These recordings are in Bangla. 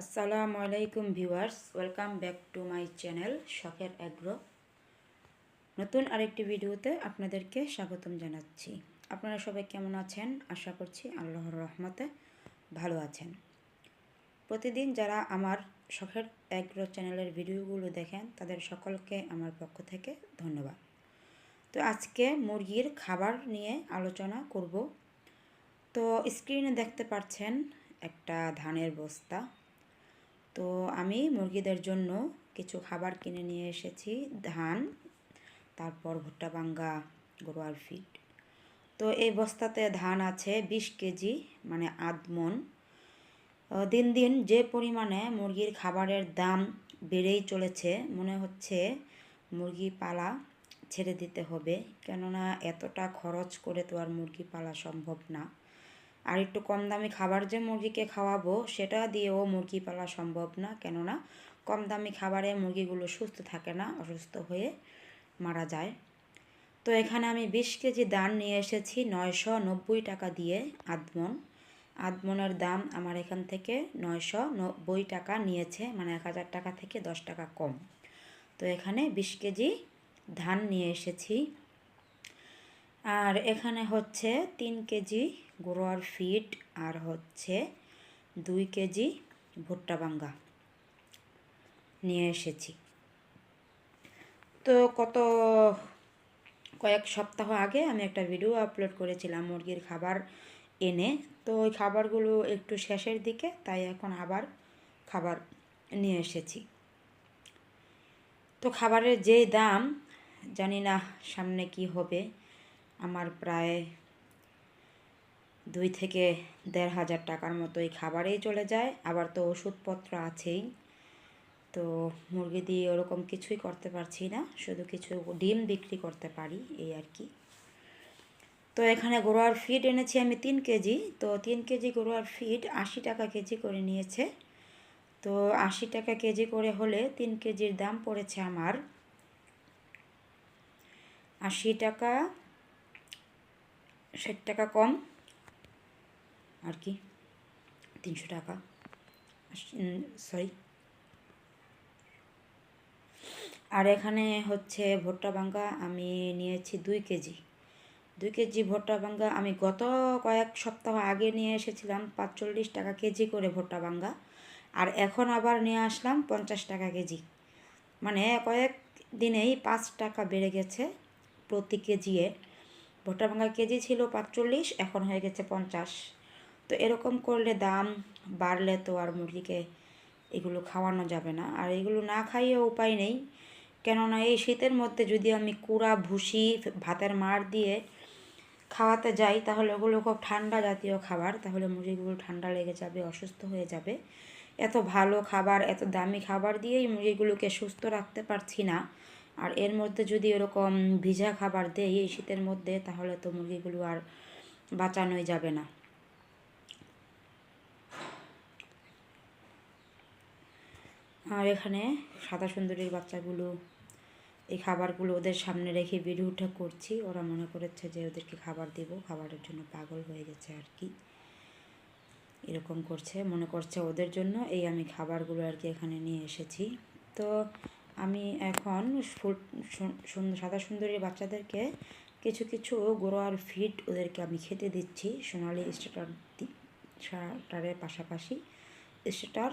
আসসালামু আলাইকুম viewers, welcome back to my channel শখের অ্যাগ্রো। নতুন আরেকটি ভিডিওতে আপনাদেরকে স্বাগতম জানাচ্ছি। আপনারা সবাই কেমন আছেন? আশা করছি আল্লাহর রহমতে ভালো আছেন। প্রতিদিন যারা আমার শখের অ্যাগ্রো চ্যানেলের ভিডিওগুলো দেখেন, তাদের সকলকে আমার পক্ষ থেকে ধন্যবাদ। তো আজকে মুরগির খাবার নিয়ে আলোচনা করব। তো স্ক্রিনে দেখতে পাচ্ছেন একটা ধানের বস্তা। তো আমি মুরগিদের জন্য কিছু খাবার কিনে নিয়ে এসেছি, ধান, তারপর ভুট্টা বাঙ্গা গরুয়ার ফিট তো এই বস্তাতে ধান আছে বিশ কেজি মানে আধমন দিন দিন যে পরিমাণে মুরগির খাবারের দাম বেড়েই চলেছে, মনে হচ্ছে মুরগি পালা ছেড়ে দিতে হবে, কেননা এতটা খরচ করে তো আর মুরগি পালা সম্ভব না। আর একটু কম দামি খাবার যে মুরগিকে খাওয়াবো, সেটা দিয়েও মুরগি পালা সম্ভব না। কেননা, কম দামি খাবারে মুরগিগুলো সুস্থ থাকে না, অসুস্থ হয়ে মারা যায়। তো এখানে আমি বিশ কেজি দান নিয়ে এসেছি নয়শো নব্বই টাকা দিয়ে আদমন। আদমনের দাম আমার এখান থেকে নয়শো নব্বই টাকা নিয়েছে মানে এক হাজার টাকা থেকে দশ টাকা কম। তো এখানে বিশ কেজি ধান নিয়ে এসেছি। আর এখানে হচ্ছে তিন কেজি গোড়ার ফিট আর হচ্ছে দুই কেজি ভুট্টা বাঙ্গা নিয়ে এসেছি। তো কত কয়েক সপ্তাহ আগে আমি একটা ভিডিও আপলোড করেছিলাম মুরগির খাবার এনে, তো ওই খাবারগুলো একটু শেষের দিকে, তাই এখন আবার খাবার নিয়ে এসেছি। তো খাবারের যে দাম, জানি না সামনে কি হবে। আমার প্রায় দুই থেকে দেড় হাজার টাকার মতো এই খাবারেই চলে যায়। আবার তো ওষুধপত্র আছেই। তো মুরগি দিয়ে ওরকম কিছুই করতে পারছি না। শুধু কিছু ডিম বিক্রি করতে পারি, এই আর কি। তো এখানে গরুয়ার ফিড এনেছি আমি তিন কেজি। তো তিন কেজি গরুয়ার ফিড আশি টাকা কেজি করে নিয়েছে। তো আশি টাকা কেজি করে হলে তিন কেজির দাম পড়েছে আমার আশি টাকা। ষাট টাকা কম। আর কি? তিনশো টাকা। সরি আর এখানে হচ্ছে ভুট্টা বাঙ্গা আমি নিয়েছি দুই কেজি। দুই কেজি ভুট্টা বাঙ্গা আমি গত কয়েক সপ্তাহ আগে নিয়ে এসেছিলাম পাঁচচল্লিশ টাকা কেজি করে ভুট্টা বাঙ্গা আর এখন আবার নিয়ে আসলাম পঞ্চাশ টাকা কেজি। মানে কয়েক দিনেই পাঁচ টাকা বেড়ে গেছে প্রতি কেজিয়ে। ভুট্টা ভাঙা কেজি ছিল পাঁচচল্লিশ, এখন হয়ে গেছে পঞ্চাশ। তো এরকম করলে দাম বাড়লে তো আর মুরগিকে এগুলো খাওয়ানো যাবে না। আর এগুলো না খাইয়ে উপায় নেই। কেননা এই শীতের মধ্যে যদি আমি কুড়া, ভুসি, ভাতের মার দিয়ে খাওয়াতে যাই, তাহলে ওগুলো খুব ঠান্ডা জাতীয় খাবার। তাহলে মুরগিগুলো ঠান্ডা লেগে যাবে, অসুস্থ হয়ে যাবে। এত ভালো খাবার, এত দামি খাবার দিয়েই মুরগিগুলোকে সুস্থ রাখতে পারছি না। আর এর মধ্যে যদি ওরকম ভিজা খাবার দেয় এই শীতের মধ্যে, তাহলে তো মুরগিগুলো আর বাঁচানোই যাবে না। আর এখানে সাদা সুন্দরীর বাচ্চাগুলো, এই খাবারগুলো ওদের সামনে রেখে ভিডিওটা করছি। ওরা মনে করেছে যে ওদেরকে খাবার দেব, খাবারের জন্য পাগল হয়ে গেছে আর কি। এরকম করছে, মনে করছে ওদের জন্য। এই আমি খাবারগুলো আর কি এখানে নিয়ে এসেছি। তো আমি এখন সাদা সুন্দরী বাচ্চাদেরকে কিছু কিছু গোড়ার ফিট ওদেরকে আমি খেতে দিচ্ছি, সোনালি স্টার্টার স্টার্টারের পাশাপাশি। স্টার্টার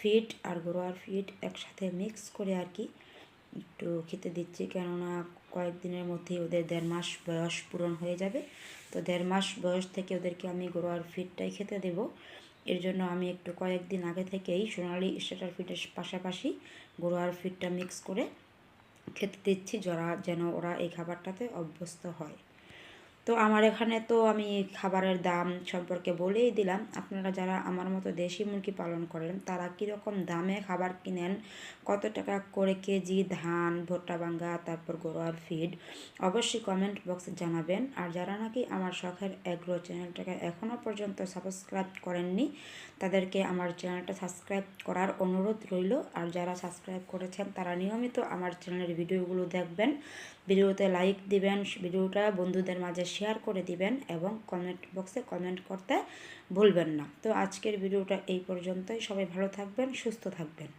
ফিট আর গোড়ার ফিট একসাথে মিক্স করে আর কি একটু খেতে দিচ্ছি, কেননা কয়েকদিনের মধ্যেই ওদের দেড় মাস বয়স পূরণ হয়ে যাবে। তো দেড় মাস বয়স থেকে ওদেরকে আমি গোড়ার ফিটটাই খেতে দেব। এর জন্য আমি একটু কয়েকদিন আগে থেকেই সোনালি স্টার্টার ফিটের পাশাপাশি গরুয়ার ফিটটা মিক্স করে খেতে দিচ্ছি, যারা যেন ওরা এই খাবারটাতে অভ্যস্ত হয়। তো আমার এখানে তো আমি খাবারের দাম সম্পর্কে বলেই দিলাম। আপনারা যারা আমার মতো দেশি মুরগি পালন করেন, তারা কীরকম দামে খাবার কিনেন? কত টাকা করে কেজি ধান, ভুট্টা বাঙ্গা তারপর গোড়ার ফিড অবশ্যই কমেন্ট বক্সে জানাবেন। আর যারা নাকি আমার শখের অ্যাগ্রো চ্যানেলটাকে এখনও পর্যন্ত সাবস্ক্রাইব করেননি, তাদেরকে আমার চ্যানেলটা সাবস্ক্রাইব করার অনুরোধ রইল। আর যারা সাবস্ক্রাইব করেছেন, তারা নিয়মিত আমার চ্যানেলের ভিডিওগুলো দেখবেন। ভিডিওতে লাইক দিবেন। ভিডিওটা বন্ধুদের মাঝে শেয়ার করে দিবেন এবং কমেন্ট বক্সে কমেন্ট করতে ভুলবেন না। তো আজকের ভিডিওটা এই পর্যন্তই। সবাই ভালো থাকবেন, সুস্থ থাকবেন।